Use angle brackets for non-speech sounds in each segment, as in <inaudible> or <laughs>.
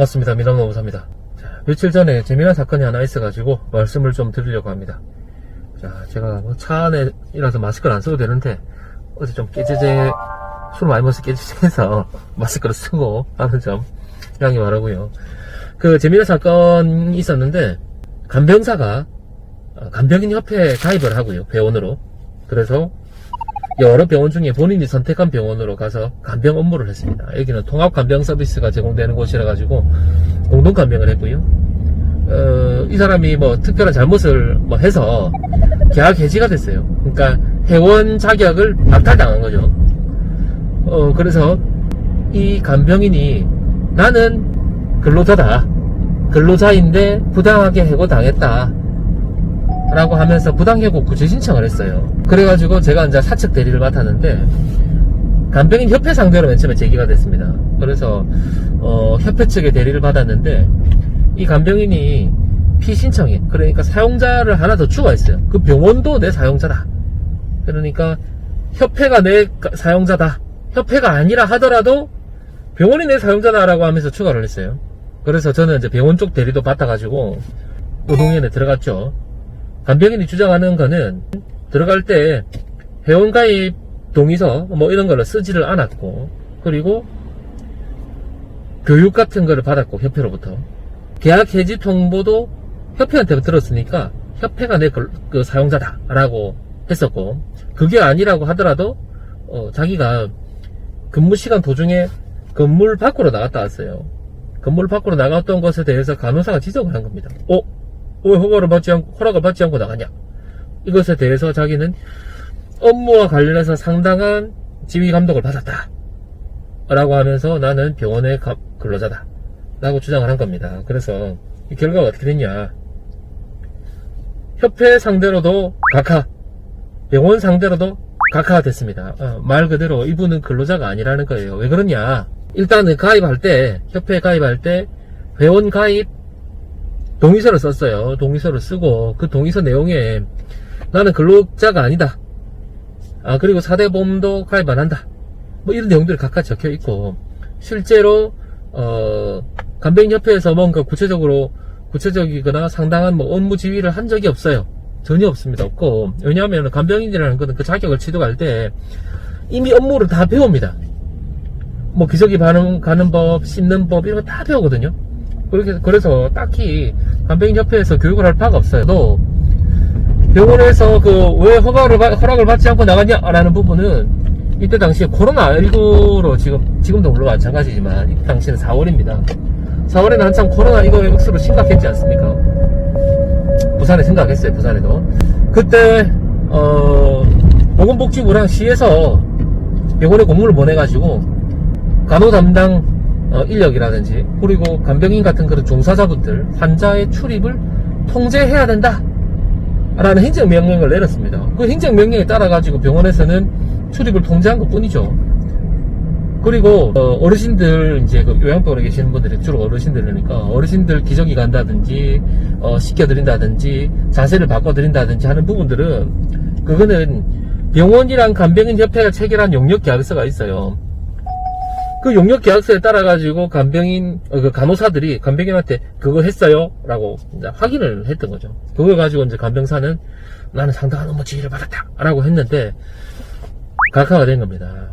반갑습니다. 미남노무사입니다. 자, 며칠 전에 재미난 사건이 하나 있어가지고 말씀을 좀 드리려고 합니다. 자, 제가 뭐 차 안에이라서 마스크를 안 써도 되는데 어제 좀 깨제제 술 많이 먹어서 깨제제해서 <laughs> 마스크를 쓰고 하는 점 양해 바라고요. 그 재미난 사건이 있었는데 간병사가 어, 간병인 협회에 가입을 하고요. 회원으로. 그래서 여러 병원 중에 본인이 선택한 병원으로 가서 간병 업무를 했습니다. 여기는 통합 간병 서비스가 제공되는 곳이라 가지고 공동 간병을 했고요. 어, 이 사람이 뭐 특별한 잘못을 뭐 해서 계약 해지가 됐어요. 그러니까 회원 자격을 박탈당한 거죠. 어, 그래서 이 간병인이 나는 근로자다. 근로자인데 부당하게 해고당했다. 라고 하면서 부당해고 구제 신청을 했어요. 그래가지고 제가 이제 사측 대리를 맡았는데 간병인 협회 상대로 맨 처음에 제기가 됐습니다. 그래서 어, 협회 측에 대리를 받았는데 이 간병인이 피신청인 그러니까 사용자를 하나 더 추가했어요. 그 병원도 내 사용자다. 그러니까 협회가 내 가- 사용자다. 협회가 아니라 하더라도 병원이 내 사용자다라고 하면서 추가를 했어요. 그래서 저는 이제 병원 쪽 대리도 받아가지고 노동위원회 들어갔죠. 간병인이 주장하는 거는 들어갈 때 회원가입 동의서 뭐 이런 거를 쓰지를 않았고 그리고 교육 같은 거를 받았고 협회로부터 계약 해지 통보도 협회한테 들었으니까 협회가 내 그 사용자다라고 했었고 그게 아니라고 하더라도 어, 자기가 근무 시간 도중에 건물 밖으로 나갔다 왔어요. 건물 밖으로 나갔던 것에 대해서 간호사가 지적을 한 겁니다. 어? 왜 허가를 받지 않고, 허락을 받지 않고 나갔냐? 이것에 대해서 자기는 업무와 관련해서 상당한 지휘 감독을 받았다. 라고 하면서 나는 병원의 가- 근로자다. 라고 주장을 한 겁니다. 그래서 이 결과가 어떻게 됐냐. 협회 상대로도 각하, 병원 상대로도 각하가 됐습니다. 어, 말 그대로 이분은 근로자가 아니라는 거예요. 왜 그러냐. 일단은 가입할 때, 협회에 가입할 때, 회원 가입 동의서를 썼어요. 동의서를 쓰고 그 동의서 내용에 나는 근로자가 아니다. 아 그리고 사대보험도 가입 안 한다. 뭐 이런 내용들이 각각 적혀 있고 실제로 어 간병협회에서 뭔가 구체적으로 구체적이거나 상당한 뭐 업무 지휘를 한 적이 없어요. 전혀 없습니다. 없고 왜냐하면 간병인이라는 것은 그 자격을 취득할 때 이미 업무를 다 배웁니다. 뭐 기저귀 반응 가는 법, 씹는 법 이런 거 다 배우거든요. 그렇게 그래서 딱히 간병협회에서 교육을 할 바가 없어요. 또 병원에서 그 왜 허가를 받- 허락을 받지 않고 나갔냐라는 부분은 이때 당시에 코로나 19로 지금 지금도 물론 마찬가지지만 이때 당시는 4월입니다. 4월에는 한참 코로나 이거 억수로 심각했지 않습니까? 부산에 심각했어요. 부산에도 그때 어 보건복지부랑 시에서 병원에 공문을 보내가지고 간호 담당 어, 인력이라든지 그리고 간병인 같은 그런 종사자분들 환자의 출입을 통제해야 된다. 라는 행정명령을 내렸습니다. 그 행정명령에 따라 가지고 병원에서는 출입을 통제한 것 뿐이죠. 그리고 어, 르신들 이제 그 요양병원에 계시는 분들이 주로 어르신들이니까 어르신들 기저귀 간다든지 어, 씻겨드린다든지 자세를 바꿔드린다든지 하는 부분들은 그거는 병원이랑 간병인 협회가 체결한 용역 계약서가 있어요 그 용역 계약서에 따라 가지고 간병인 어, 그 간호사들이 간병인한테 그거 했어요? 라고 이제 확인을 했던 거죠. 그걸 가지고 이제 간병사는 나는 상당한 업무 지휘를 받았다. 라고 했는데 각하가 된 겁니다.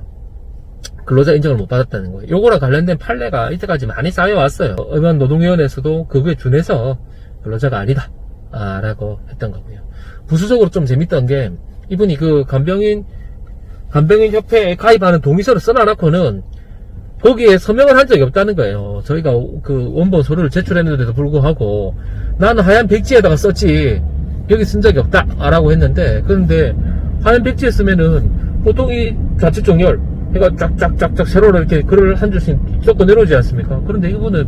근로자 인정을 못 받았다는 거예요. 요거랑 관련된 판례가 이때까지 많이 쌓여왔어요. 의원 노동위원회에서도 그거에 준해서 근로자가 아니다. 아, 라고 했던 거고요. 부수적으로 좀 재밌던 게 이분이 그 간병인 간병인 협회에 가입하는 동의서를 써놔놓고는 거기에 서명을 한 적이 없다는 거예요. 저희가 그 원본 서류를 제출했는데도 불구하고 나는 하얀 백지에다가 썼지 여기 쓴 적이 없다 라고 했는데 그런데 하얀 백지에 쓰면은 보통 이 좌측 정렬 해가 쫙쫙쫙쫙 세로로 이렇게 글을 한 줄씩 섞어 내려오지 않습니까? 그런데 이분은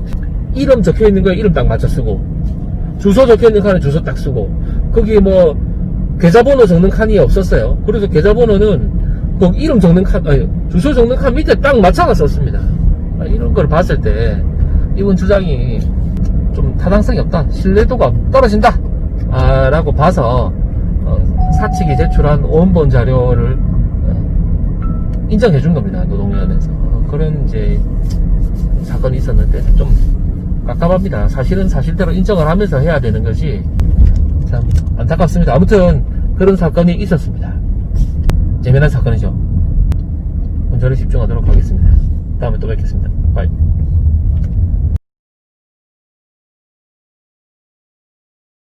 이름 적혀 있는 거에 이름 딱 맞춰 쓰고 주소 적혀 있는 칸에 주소 딱 쓰고 거기 뭐 계좌번호 적는 칸이 없었어요. 그래서 계좌번호는 그 이름 적는 칸, 아니, 주소 적는 칸 밑에 딱 맞춰가 썼습니다. 아, 이런 걸 봤을 때 이분 주장이 좀 타당성이 없다, 신뢰도가 떨어진다, 아, 라고 봐서 어, 사측이 제출한 원본 자료를 어, 인정해 준 겁니다. 노동위원회에서 어, 그런 이제 사건이 있었는데 좀 깝깝합니다. 사실은 사실대로 인정을 하면서 해야 되는 거지. 참 안타깝습니다. 아무튼 그런 사건이 있었습니다. 재미난 사건이죠. 운전에 집중하도록 하겠습니다. 다음에 또 뵙겠습니다. 바이.